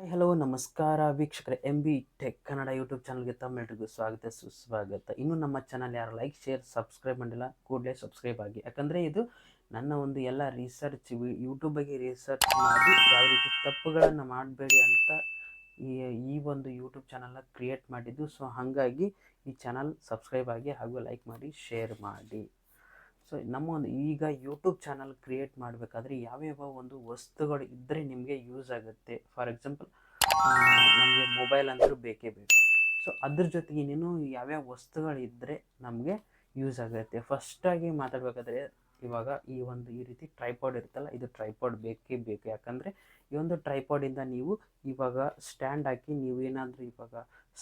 Hello, ನಮಸ್ಕಾರ. ವೀಕ್ಷಕರೇ M B tech Kannada YouTube ಚಾನಲ್ಗೆ ತಮ್ಮೆಲ್ರಿಗೂ ಸ್ವಾಗತ, ಸುಸ್ವಾಗತ. ಇನ್ನು ನಮ್ಮ ಚಾನಲ್ ಯಾರು ಲೈಕ್, ಶೇರ್, ಸಬ್ಸ್ಕ್ರೈಬ್ ಮಾಡಿಲ್ಲ, ಕೂಡಲೇ ಸಬ್ಸ್ಕ್ರೈಬ್ ಆಗಿ. ಯಾಕಂದರೆ ಇದು ನನ್ನ ಒಂದು ಎಲ್ಲ ರಿಸರ್ಚ್ ಯೂಟ್ಯೂಬ್ ಬಗ್ಗೆ ರಿಸರ್ಚ್ ಮಾಡಿ ಯಾವ ರೀತಿ ತಪ್ಪುಗಳನ್ನು ಮಾಡಬೇಡಿ ಅಂತ ಈ ಈ ಒಂದು ಯೂಟ್ಯೂಬ್ ಚಾನಲ್ನ ಕ್ರಿಯೇಟ್ ಮಾಡಿದ್ದು. ಸೊ ಹಾಗಾಗಿ ಈ ಚಾನಲ್ ಸಬ್ಸ್ಕ್ರೈಬ್ ಆಗಿ ಹಾಗೂ ಲೈಕ್ ಮಾಡಿ, ಶೇರ್ ಮಾಡಿ. ಸೊ ನಮ್ಮ ಒಂದು ಈಗ ಯೂಟ್ಯೂಬ್ ಚಾನಲ್ ಕ್ರಿಯೇಟ್ ಮಾಡಬೇಕಾದ್ರೆ ಯಾವ್ಯಾವ ಒಂದು ವಸ್ತುಗಳು ಇದ್ದರೆ ನಿಮಗೆ ಯೂಸ್ ಆಗುತ್ತೆ. ಫಾರ್ ಎಕ್ಸಾಂಪಲ್ ನಮಗೆ ಮೊಬೈಲ್ ಅಂತೂ ಬೇಕೇ ಬೇಕು. ಸೊ ಅದ್ರ ಜೊತೆಗೆ ಇನ್ನೇನು ಯಾವ್ಯಾವ ವಸ್ತುಗಳಿದ್ದರೆ ನಮಗೆ ಯೂಸ್ ಆಗುತ್ತೆ. ಫಸ್ಟಾಗಿ ಮಾತಾಡಬೇಕಾದ್ರೆ ಇವಾಗ ಈ ಒಂದು ಈ ರೀತಿ ಟ್ರೈಪಾಡ್ ಇರುತ್ತಲ್ಲ, ಇದು ಟ್ರೈಪಾಡ್ ಬೇಕೇ ಬೇಕು. ಯಾಕಂದರೆ ಈ ಒಂದು ಟ್ರೈಪಾಡಿಂದ ನೀವು ಇವಾಗ ಸ್ಟ್ಯಾಂಡ್ ಹಾಕಿ ನೀವು ಏನಾದರೂ ಇವಾಗ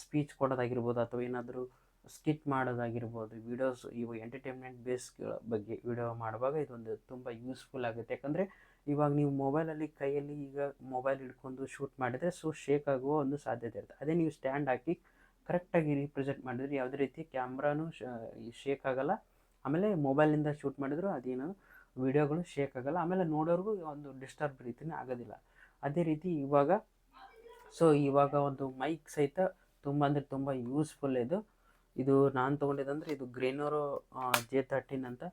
ಸ್ಪೀಚ್ ಕೊಡೋದಾಗಿರ್ಬೋದು ಅಥವಾ ಏನಾದರೂ ಸ್ಕಿಟ್ ಮಾಡೋದಾಗಿರ್ಬೋದು ವಿಡಿಯೋಸ್ ಇವು ಎಂಟರ್ಟೈನ್ಮೆಂಟ್ ಬೇಸ್ಗಳ ಬಗ್ಗೆ ವಿಡಿಯೋ ಮಾಡುವಾಗ ಇದೊಂದು ತುಂಬ ಯೂಸ್ಫುಲ್ ಆಗುತ್ತೆ. ಯಾಕಂದರೆ ಇವಾಗ ನೀವು ಮೊಬೈಲಲ್ಲಿ ಕೈಯಲ್ಲಿ ಈಗ ಮೊಬೈಲ್ ಹಿಡ್ಕೊಂಡು ಶೂಟ್ ಮಾಡಿದರೆ ಸೊ ಶೇಕ್ ಆಗುವ ಒಂದು ಸಾಧ್ಯತೆ ಇರುತ್ತೆ. ಅದೇ ನೀವು ಸ್ಟ್ಯಾಂಡ್ ಹಾಕಿ ಕರೆಕ್ಟಾಗಿ ರೀಪ್ರೆಸೆಂಟ್ ಮಾಡಿದ್ರೆ ಯಾವುದೇ ರೀತಿ ಕ್ಯಾಮ್ರಾನು ಶೇಕ್ ಆಗೋಲ್ಲ. ಆಮೇಲೆ ಮೊಬೈಲಿಂದ ಶೂಟ್ ಮಾಡಿದ್ರು ಅದೇನು ವಿಡಿಯೋಗಳು ಶೇಕ್ ಆಗೋಲ್ಲ. ಆಮೇಲೆ ನೋಡೋರ್ಗೂ ಒಂದು ಡಿಸ್ಟರ್ಬ್ ರೀತಿಯೇ ಆಗೋದಿಲ್ಲ. ಅದೇ ರೀತಿ ಇವಾಗ ಸೊ ಇವಾಗ ಒಂದು ಮೈಕ್ ಸಹಿತ ತುಂಬ ಅಂದರೆ ತುಂಬ ಯೂಸ್ಫುಲ್ ಇದು. ಇದು ನಾನು ತೊಗೊಂಡಿದ್ದಂದರೆ ಇದು ಗ್ರೇನೋರೋ ಜೆ ತರ್ಟೀನ್ ಅಂತ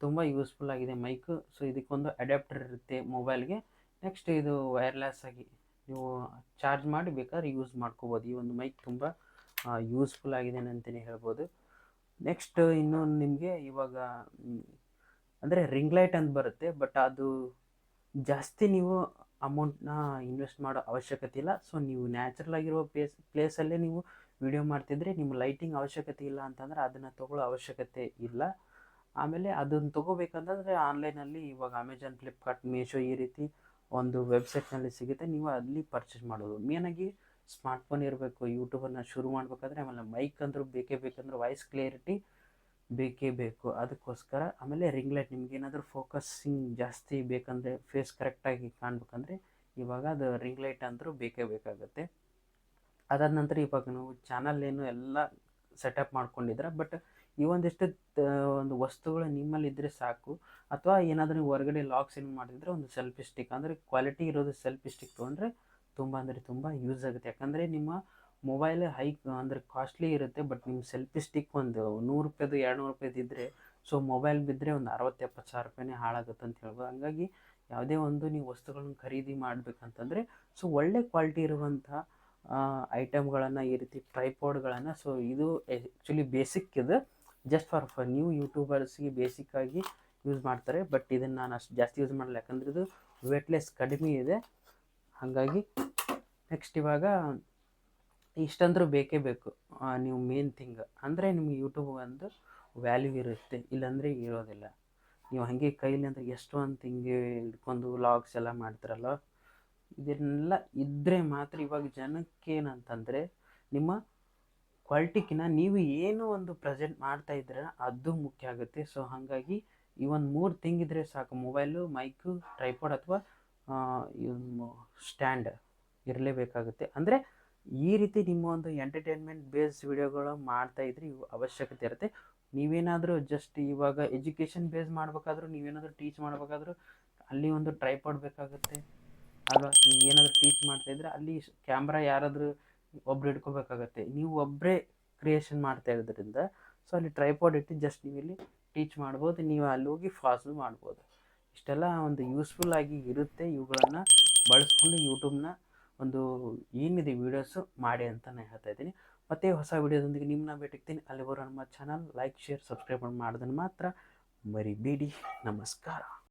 ತುಂಬ ಯೂಸ್ಫುಲ್ ಆಗಿದೆ ಮೈಕು ಸೊ ಇದಕ್ಕೊಂದು ಅಡ್ಯಾಪ್ಟರ್ ಇರುತ್ತೆ ಮೊಬೈಲ್ಗೆ ನೆಕ್ಸ್ಟ್ ಇದು ವೈರ್ಲೆಸ್ ಆಗಿ ನೀವು ಚಾರ್ಜ್ ಮಾಡಿ ಬೇಕಾದ್ರೆ ಯೂಸ್ ಮಾಡ್ಕೋಬೋದು. ಈ ಒಂದು ಮೈಕ್ ತುಂಬ ಯೂಸ್ಫುಲ್ ಆಗಿದೆ ಅಂತಲೇ ಹೇಳ್ಬೋದು. ನೆಕ್ಸ್ಟ್ ಇನ್ನೊಂದು ನಿಮಗೆ ಇವಾಗ ಅಂದರೆ ರಿಂಗ್ ಲೈಟ್ ಅಂತ ಬರುತ್ತೆ ಬಟ್ ಅದು ಜಾಸ್ತಿ ನೀವು ಅಮೌಂಟ್ನ ಇನ್ವೆಸ್ಟ್ ಮಾಡೋ ಅವಶ್ಯಕತೆ ಇಲ್ಲ. ಸೊ ನೀವು ನ್ಯಾಚುರಲ್ ಆಗಿರೋ ಪ್ಲೇಸ್ ಪ್ಲೇಸಲ್ಲೇ ನೀವು ವಿಡಿಯೋ ಮಾಡ್ತಿದ್ರೆ ನಿಮ್ಮ ಲೈಟಿಂಗ್ ಅವಶ್ಯಕತೆ ಇಲ್ಲ ಅಂತಂದರೆ ಅದನ್ನು ತೊಗೊಳ್ಳೋ ಅವಶ್ಯಕತೆ ಇಲ್ಲ. ಆಮೇಲೆ ಅದನ್ನು ತೊಗೋಬೇಕಂತಂದರೆ ಆನ್ಲೈನಲ್ಲಿ ಇವಾಗ ಅಮೆಜಾನ್ ಫ್ಲಿಪ್ಕಾರ್ಟ್ ಮೀಶೋ ಈ ರೀತಿ ಒಂದು ವೆಬ್ಸೈಟ್ನಲ್ಲಿ ಸಿಗುತ್ತೆ. ನೀವು ಅಲ್ಲಿ ಪರ್ಚೇಸ್ ಮಾಡೋದು. ಮೇನಾಗಿ ಸ್ಮಾರ್ಟ್ಫೋನ್ ಇರಬೇಕು ಯೂಟ್ಯೂಬನ್ನು ಶುರು ಮಾಡಬೇಕಾದ್ರೆ ಆಮೇಲೆ ಮೈಕ್ ಅಂದರೂ ಬೇಕೇ ಬೇಕಂದ್ರೆ ವಾಯ್ಸ್ ಕ್ಲಿಯರಿಟಿ ಬೇಕೇ ಬೇಕು. ಅದಕ್ಕೋಸ್ಕರ ಆಮೇಲೆ ರಿಂಗ್ ಲೈಟ್ ನಿಮ್ಗೆ ಏನಾದರೂ ಫೋಕಸ್ಸಿಂಗ್ ಜಾಸ್ತಿ ಬೇಕಂದರೆ ಫೇಸ್ ಕರೆಕ್ಟಾಗಿ ಕಾಣಬೇಕಂದ್ರೆ ಇವಾಗ ಅದು ರಿಂಗ್ ಲೈಟ್ ಅಂದರೂ ಬೇಕೇ ಬೇಕಾಗುತ್ತೆ. ಅದಾದ ನಂತರ ಇವಾಗ ನಾವು ಚಾನಲ್ ಏನು ಎಲ್ಲ ಸೆಟಪ್ ಮಾಡ್ಕೊಂಡಿದ್ರೆ ಬಟ್ ಈ ಒಂದಿಷ್ಟು ಒಂದು ವಸ್ತುಗಳು ನಿಮ್ಮಲ್ಲಿ ಇದ್ದರೆ ಸಾಕು. ಅಥವಾ ಏನಾದರೂ ನೀವು ಹೊರಗಡೆ ಲಾಕ್ಸ್ ಏನು ಮಾಡಿದ್ರೆ ಒಂದು ಸೆಲ್ಫಿ ಸ್ಟಿಕ್ ಅಂದರೆ ಕ್ವಾಲಿಟಿ ಇರೋದು ಸೆಲ್ಫಿ ಸ್ಟಿಕ್ ತೊಗೊಂಡ್ರೆ ತುಂಬ ಅಂದರೆ ತುಂಬ ಯೂಸ್ ಆಗುತ್ತೆ. ಯಾಕಂದರೆ ನಿಮ್ಮ ಮೊಬೈಲ್ ಹೈ ಅಂದರೆ ಕಾಸ್ಟ್ಲಿ ಇರುತ್ತೆ ಬಟ್ ನಿಮ್ಮ ಸೆಲ್ಫಿ ಸ್ಟಿಕ್ ಒಂದು ನೂರು ರೂಪಾಯಿದು ಎರಡು ನೂರು ರೂಪಾಯ್ದು ಇದ್ದರೆ ಸೊ ಮೊಬೈಲ್ ಬಿದ್ದರೆ ಒಂದು ಅರವತ್ತು, ಎಪ್ಪತ್ತು ಸಾವಿರ ರೂಪಾಯಿನೇ ಹಾಳಾಗುತ್ತೆ ಅಂತ ಹೇಳ್ಬೋದು. ಹಂಗಾಗಿ ಯಾವುದೇ ಒಂದು ನೀವು ವಸ್ತುಗಳನ್ನ ಖರೀದಿ ಮಾಡಬೇಕಂತಂದರೆ ಸೊ ಒಳ್ಳೆ ಕ್ವಾಲಿಟಿ ಇರುವಂಥ ಐಟಮ್ಗಳನ್ನು ಈ ರೀತಿ ಟ್ರೈಪಾಡ್ಗಳನ್ನು ಸೊ ಇದು ಆ್ಯಕ್ಚುಲಿ ಬೇಸಿಕ್ ಇದು. ಜಸ್ಟ್ ಫಾರ್ ಫರ್ ನ್ಯೂ ಯೂಟ್ಯೂಬರ್ಸ್ಗೆ ಬೇಸಿಕ್ಕಾಗಿ ಯೂಸ್ ಮಾಡ್ತಾರೆ. ಬಟ್ ಇದನ್ನು ನಾನು ಅಷ್ಟು ಜಾಸ್ತಿ ಯೂಸ್ ಮಾಡಲ್ಲ ಯಾಕಂದರೆ ಇದು ವೇಟ್ಲೆಸ್ ಕಡಿಮೆ ಇದೆ. ಹಾಗಾಗಿ ನೆಕ್ಸ್ಟ್ ಇವಾಗ ಇಷ್ಟಂದ್ರೂ ಬೇಕೇ ಬೇಕು. ನೀವು ಮೇನ್ ಥಿಂಗ್ ಅಂದರೆ ನಿಮ್ಗೆ ಯೂಟ್ಯೂಬ್ ಒಂದು ವ್ಯಾಲ್ಯೂ ಇರುತ್ತೆ. ಇಲ್ಲಾಂದರೆ ಇರೋದಿಲ್ಲ. ನೀವು ಹಾಗೆ ಕೈಲಿ ಅಂದರೆ ಎಷ್ಟು ಅಂತ ಹಿಂಗೆ ಹಿಡ್ಕೊಂಡು ವ್ಲಾಗ್ಸ್ ಎಲ್ಲ ಮಾಡ್ತಾರಲ್ಲ. ಇದನ್ನೆಲ್ಲ ಇದ್ದರೆ ಮಾತ್ರ ಇವಾಗ ಜನಕ್ಕೆ ಏನಂತಂದರೆ ನಿಮ್ಮ ಕ್ವಾಲಿಟಿಕಿನ ನೀವು ಏನು ಒಂದು ಪ್ರೆಸೆಂಟ್ ಮಾಡ್ತಾ ಇದ್ದೀರ ಅದು ಮುಖ್ಯ ಆಗುತ್ತೆ. ಸೊ, ಹಾಗಾಗಿ ಈ ಒಂದು ಮೂರು ತಿಂಗಿದ್ರೆ ಸಾಕು. ಮೊಬೈಲು, ಮೈಕು, ಟ್ರೈಪಾಡ್ ಅಥವಾ ಸ್ಟ್ಯಾಂಡ್ ಇರಲೇಬೇಕಾಗುತ್ತೆ. ಅಂದರೆ ಈ ರೀತಿ ನಿಮ್ಮ ಒಂದು ಎಂಟರ್ಟೈನ್ಮೆಂಟ್ ಬೇಸ್ ವಿಡಿಯೋಗಳು ಮಾಡ್ತಾ ಇದ್ರೆ ಇವು ಅವಶ್ಯಕತೆ ಇರುತ್ತೆ. ನೀವೇನಾದರೂ ಜಸ್ಟ್ ಇವಾಗ ಎಜುಕೇಷನ್ ಬೇಸ್ ಮಾಡಬೇಕಾದ್ರೂ, ನೀವೇನಾದರೂ ಟೀಚ್ ಮಾಡಬೇಕಾದ್ರೂ ಅಲ್ಲಿ ಒಂದು ಟ್ರೈಪಾಡ್ ಬೇಕಾಗುತ್ತೆ. ಆಗ ನೀವು ಏನಾದರೂ ಟೀಚ್ ಮಾಡ್ತಾಯಿದ್ರೆ ಅಲ್ಲಿ ಕ್ಯಾಮ್ರಾ ಯಾರಾದರೂ ಒಬ್ರು ಹಿಡ್ಕೋಬೇಕಾಗತ್ತೆ. ನೀವು ಒಬ್ಬರೇ ಕ್ರಿಯೇಷನ್ ಮಾಡ್ತಾ ಇರೋದ್ರಿಂದ ಸೊ ಅಲ್ಲಿ ಟ್ರೈಪಾಡ್ ಇಟ್ಟು ಜಸ್ಟ್ ನೀವು ಇಲ್ಲಿ ಟೀಚ್ ಮಾಡ್ಬೋದು, ನೀವು ಅಲ್ಲಿ ಹೋಗಿ ಫಾಸ್ಟು ಮಾಡ್ಬೋದು. ಇಷ್ಟೆಲ್ಲ ಒಂದು ಯೂಸ್ಫುಲ್ ಆಗಿ ಇರುತ್ತೆ ಇವುಗಳನ್ನು ಬಳಸ್ಕೊಂಡು ಯೂಟ್ಯೂಬ್ನ ಒಂದು ಏನಿದೆ ವೀಡಿಯೋಸು ಮಾಡಿ ಅಂತ ನಾನು ಹೇಳ್ತಾ ಇದ್ದೀನಿ. ಮತ್ತೆ ಹೊಸ ವೀಡಿಯೋದೊಂದಿಗೆ ನಿಮ್ಮನ್ನ ಭೇಟಿಗ್ತೀನಿ ಅಲ್ಲಿವರೆಗೂ ನಮ್ಮ ಚಾನಲ್ ಲೈಕ್ ಶೇರ್ ಸಬ್ಸ್ಕ್ರೈಬ್ ಮಾಡೋದನ್ನು ಮಾತ್ರ ಮರಿಬೇಡಿ. ನಮಸ್ಕಾರ.